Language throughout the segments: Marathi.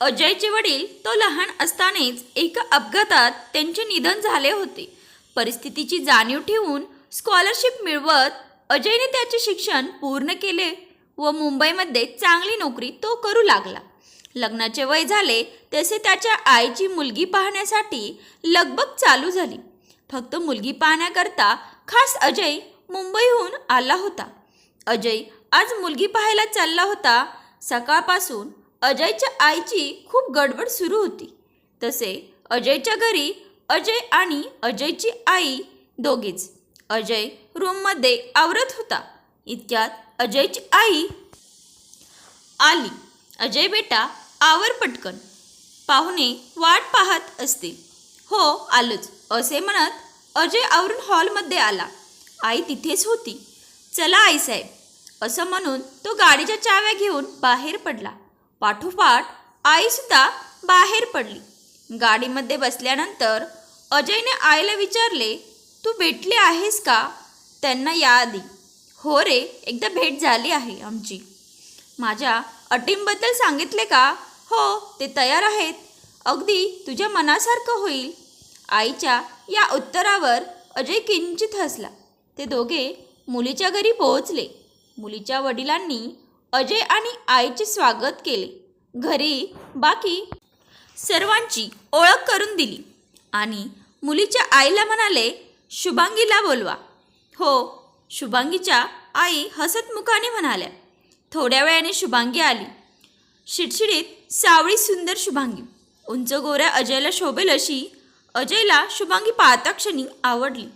अजयचे वडील तो लहान असतानाच एका अपघातात त्यांचे निधन झाले होते. परिस्थितीची जाणीव ठेवून स्कॉलरशिप मिळवत अजयने त्याचे शिक्षण पूर्ण केले व मुंबईमध्ये चांगली नोकरी तो करू लागला. लग्नाचे वय झाले तसे त्याच्या आईची मुलगी पाहण्यासाठी लगबग चालू झाली. फक्त मुलगी पाहण्याकरता खास अजय मुंबईहून आला होता. अजय आज मुलगी पाहायला चालला होता. सकाळपासून अजयच्या आईची खूप गडबड सुरू होती. तसे अजयच्या घरी अजय आणि अजयची आई दोघीच. अजय रूममध्ये आवरत होता. इतक्यात अजयची आई आली. अजय बेटा आवर पटकन. पाहुणे वाट पाहत असते हो आलोच. असे म्हणत अजय आवरून हॉलमध्ये आला. आई तिथेच होती. चला आईसाहेब असं म्हणून तो गाडीच्या चाव्या घेऊन बाहेर पडला. पाठोपाठ आईसुद्धा बाहेर पडली. गाडीमध्ये बसल्यानंतर अजयने आईला विचारले तू भेटली आहेस का? त्यांना याआधी हो रे एकदा भेट झाली आहे आमची. माझ्या अटींबद्दल सांगितले का? हो ते तयार आहेत. अगदी तुझ्या मनासारखं होईल. आईच्या या उत्तरावर अजय किंचित हसला. ते दोघे मुलीच्या घरी पोहोचले. मुलीच्या वडिलांनी अजय आणि आईचे स्वागत केले. घरी बाकी सर्वांची ओळख करून दिली आणि मुलीच्या आईला म्हणाले शुभांगीला बोलवा. हो शुभांगीच्या आई हसत मुखाने म्हणाल्या. थोड्या वेळाने शुभांगी आली. शिडशिडीत सावळी सुंदर शुभांगी. उंच गोऱ्या अजयला शोभेल अशी अजयला शुभांगी पाहता क्षणी आवडली.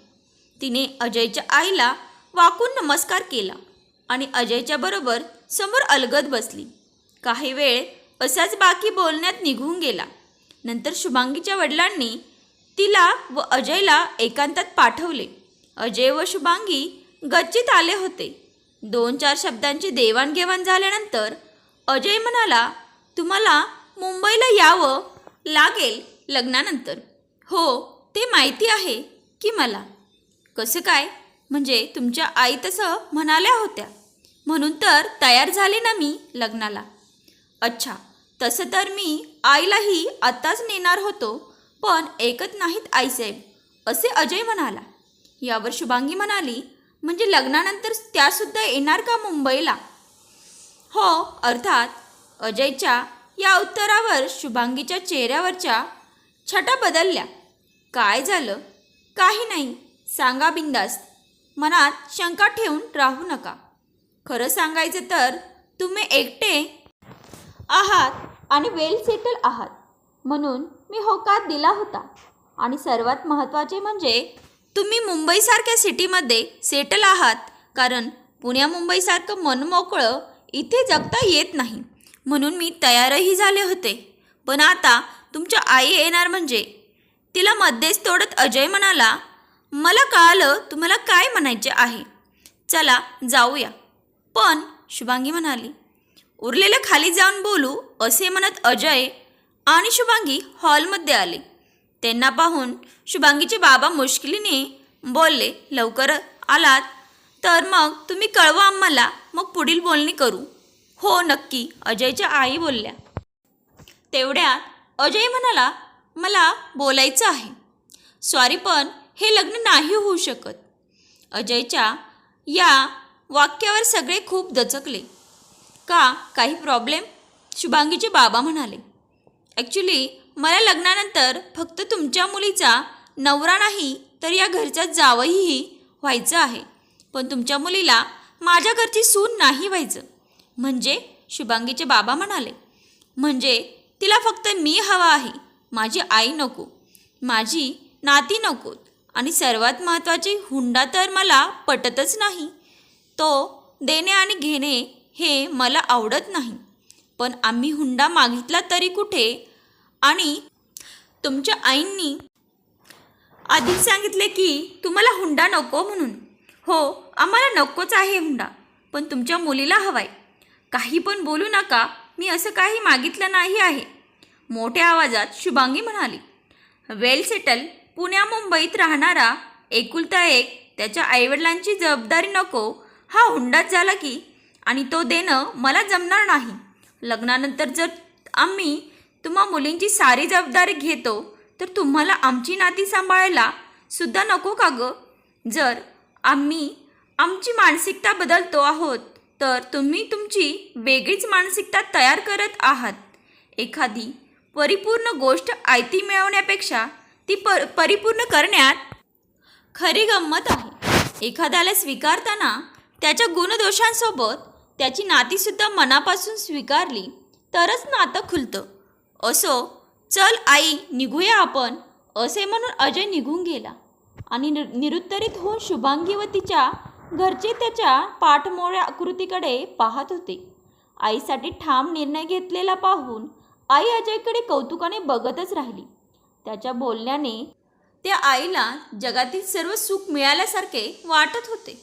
तिने अजयच्या आईला वाकून नमस्कार केला आणि अजयच्या बरोबर समोर अलगद बसली. काही वेळ असाच बाकी बोलण्यात निघून गेला. नंतर शुभांगीच्या वडिलांनी तिला व अजयला एकांतात पाठवले. अजय व शुभांगी गच्चीत आले होते. दोन चार शब्दांची देवाणघेवाण झाल्यानंतर अजय म्हणाला तुम्हाला मुंबईला यावं लागेल लग्नानंतर. हो ते माहिती आहे की मला. कसं काय? म्हणजे तुमच्या आई तसं म्हणाल्या होत्या. म्हणून तर तयार झाले ना मी लग्नाला. अच्छा तसं तर मी आईलाही आत्ताच नेणार होतो पण ऐकत नाहीत आईसाहेब असे अजय म्हणाला. यावर शुभांगी म्हणाली म्हणजे लग्नानंतर त्यासुद्धा येणार का मुंबईला? हो अर्थात. अजयच्या या उत्तरावर शुभांगीच्या चेहऱ्यावरच्या छटा बदलल्या. काय झालं? काही नाही सांगा बिंदास्त. मनात शंका ठेवून राहू नका. खरं सांगायचं तर तुम्ही एकटे आहात आणि वेल सेटल आहात. म्हणून मी होकार दिला होता. आणि सर्वात महत्त्वाचे म्हणजे तुम्ही मुंबईसारख्या सिटीमध्ये सेटल आहात. कारण पुण्या मुंबईसारखं मनमोकळं इथे जगता येत नाही. म्हणून मी तयारही झाले होते. पण आता तुमच्या आई येणार म्हणजे? तिला मध्येच तोडत अजय म्हणाला मला कळालं तुम्हाला काय म्हणायचे आहे. चला जाऊया. पण शुभांगी म्हणाली उरलेलं खाली जाऊन बोलू असे म्हणत अजय आणि शुभांगी हॉलमध्ये आले. त्यांना पाहून शुभांगीचे बाबा मुश्किलीने बोलले लवकर आलात? तर मग तुम्ही कळवा आम्हाला मग पुढील बोलणी करू. हो नक्की अजयच्या आई बोलल्या. तेवढ्यात अजय म्हणाला मला बोलायचं आहे. सॉरी पण हे लग्न नाही होऊ शकत. अजयच्या या वाक्यावर सगळे खूप दचकले. का? काही प्रॉब्लेम शुभांगीचे बाबा म्हणाले. ॲक्च्युली मला लग्नानंतर फक्त तुमच्या मुलीचा नवरा नाही तर या घरचा जावईही व्हायचं आहे. पण तुमच्या मुलीला माझ्या घरची सून नाही व्हायचं. म्हणजे? शुभांगीचे बाबा म्हणाले. म्हणजे तिला फक्त मी हवा आहे. माझी आई नको. माझी नाती नकोत. आणि सर्वात महत्त्वाची हुंडा तर मला पटतच नाही. तो देणे आणि घेणे हे मला आवडत नाही. पण आम्ही हुंडा मागितला तरी कुठे? आणि तुमच्या आईंनी आधीच सांगितले की तुम्हाला हुंडा नको म्हणून. हो आम्हाला नकोच आहे हुंडा पण तुमच्या मुलीला हवाय. काही पण बोलू नका मी असं काही मागितलं नाही आहे. मोठ्या आवाजात शुभांगी म्हणाली. वेल सेटल पुण्या मुंबईत राहणारा एकुलता एक त्याच्या आईवडिलांची जबाबदारी नको हा हुंडाच झाला की आणि तो देणं मला जमणार नाही. लग्नानंतर जर आम्ही तुम्हा मुलींची सारी जबाबदारी घेतो तर तुम्हाला आमची नाती सांभाळायला सुद्धा नको का ग? जर आम्ही आमची मानसिकता बदलतो आहोत तर तुम्ही तुमची वेगळीच मानसिकता तयार करत आहात. एखादी परिपूर्ण गोष्ट आयती मिळवण्यापेक्षा ती पर परिपूर्ण करण्यात खरी गंमत आहे. एखाद्याला स्वीकारताना त्याच्या गुणदोषांसोबत त्याची नातीसुद्धा मनापासून स्वीकारली तरच नातं खुलतं. असो चल आई निघूया आपण असे म्हणून अजय निघून गेला आणि नि निरुत्तरित होऊन शुभांगी व तिच्या घरचे त्याच्या पाठमोळ्या आकृतीकडे पाहत होते. आईसाठी ठाम निर्णय घेतलेला पाहून आई अजयकडे कौतुकाने बघतच राहिली. त्याच्या बोलण्याने त्या आईला जगातील सर्व सुख मिळाल्यासारखे वाटत होते.